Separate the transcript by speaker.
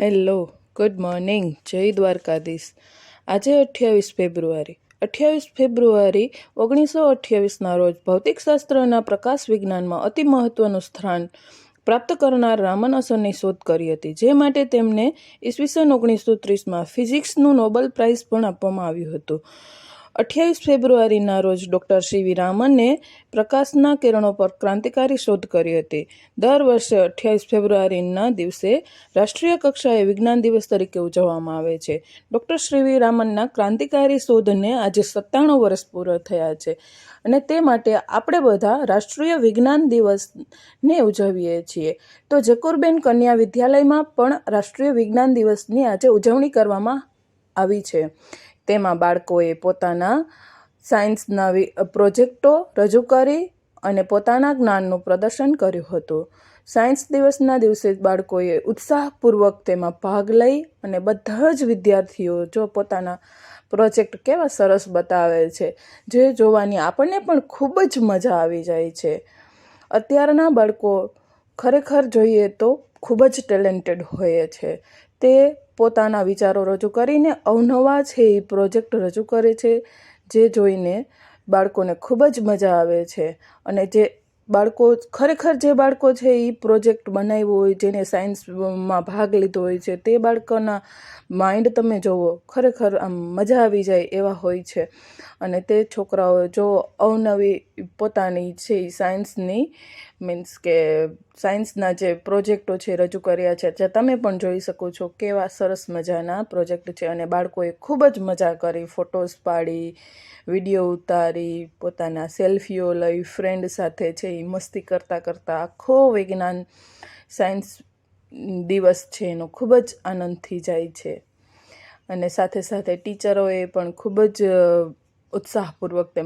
Speaker 1: Hello, good morning, જય દ્વારકાધીશ. આજે અઠ્યાવીસ ફેબ્રુઆરી. અઠ્યાવીસ ફેબ્રુઆરી ઓગણીસો અઠ્યાવીસના રોજ ભૌતિકશાસ્ત્રના પ્રકાશ વિજ્ઞાનમાં અતિ મહત્વનું સ્થાન પ્રાપ્ત કરનાર રામન અસરની શોધ કરી હતી, જે માટે તેમને ઈસવીસન ઓગણીસો ત્રીસમાં ફિઝિક્સનું નોબેલ પ્રાઇઝ પણ આપવામાં આવ્યું હતું. અઠ્યાવીસ ફેબ્રુઆરીના રોજ ડૉક્ટર સી વી રામને પ્રકાશના કિરણો પર ક્રાંતિકારી શોધ કરી હતી. દર વર્ષે અઠ્યાવીસ ફેબ્રુઆરીના દિવસે રાષ્ટ્રીય કક્ષાએ વિજ્ઞાન દિવસ તરીકે ઉજવવામાં આવે છે. ડૉક્ટર શ્રી વી રામનના ક્રાંતિકારી શોધને આજે સત્તાણું વર્ષ પૂરા થયા છે અને તે માટે આપણે બધા રાષ્ટ્રીય વિજ્ઞાન દિવસને ઉજવીએ છીએ. તો જકુરબેન કન્યા વિદ્યાલયમાં પણ રાષ્ટ્રીય વિજ્ઞાન દિવસની આજે ઉજવણી કરવામાં આવી છે. તેમાં બાળકોએ પોતાના સાયન્સના પ્રોજેક્ટો રજૂ કરી અને પોતાના જ્ઞાનનું પ્રદર્શન કર્યું હતું. સાયન્સ દિવસના દિવસે બાળકોએ ઉત્સાહપૂર્વક તેમાં ભાગ લઈ અને બધા જ વિદ્યાર્થીઓ જો પોતાના પ્રોજેક્ટ કેવા સરસ બતાવે છે, જે જોવાની આપણને પણ ખૂબ જ મજા આવી જાય છે. અત્યારના બાળકો ખરેખર જોઈએ તો ખૂબ જ ટેલેન્ટેડ હોય છે. તે પોતાના વિચારો રજૂ કરીને અવનવા છે એ પ્રોજેક્ટ રજૂ કરે છે, જે જોઈને બાળકોને ખૂબ જ મજા આવે છે અને જે બાળકો ખરેખર જે બાળકો છે એ પ્રોજેક્ટ બનાવ્યો હોય, જેને સાયન્સમાં ભાગ લીધો હોય છે, તે બાળકોના માઇન્ડ તમે જુઓ ખરેખર આમ મજા આવી જાય એવા હોય છે. અને તે છોકરાઓ જો અવનવી પોતાની છે સાયન્સની, મીન્સ કે સાયન્સના જે પ્રોજેક્ટો છે રજૂ કર્યા છે જે તમે પણ જોઈ શકો છો કેવા સરસ મજાના પ્રોજેક્ટ છે. અને બાળકોએ ખૂબ જ મજા કરી ફોટોસ પાડી, વીડિયો ઉતારી, પોતાના સેલ્ફીઓ લઈ, ફ્રેન્ડ સાથે છે એ મસ્તી કરતાં કરતાં આખો વિજ્ઞાન સાયન્સ દિવસ છે એનો ખૂબ જ આનંદથી જાય છે. અને સાથે સાથે ટીચરોએ પણ ખૂબ જ ઉત્સાહપૂર્વક તેમ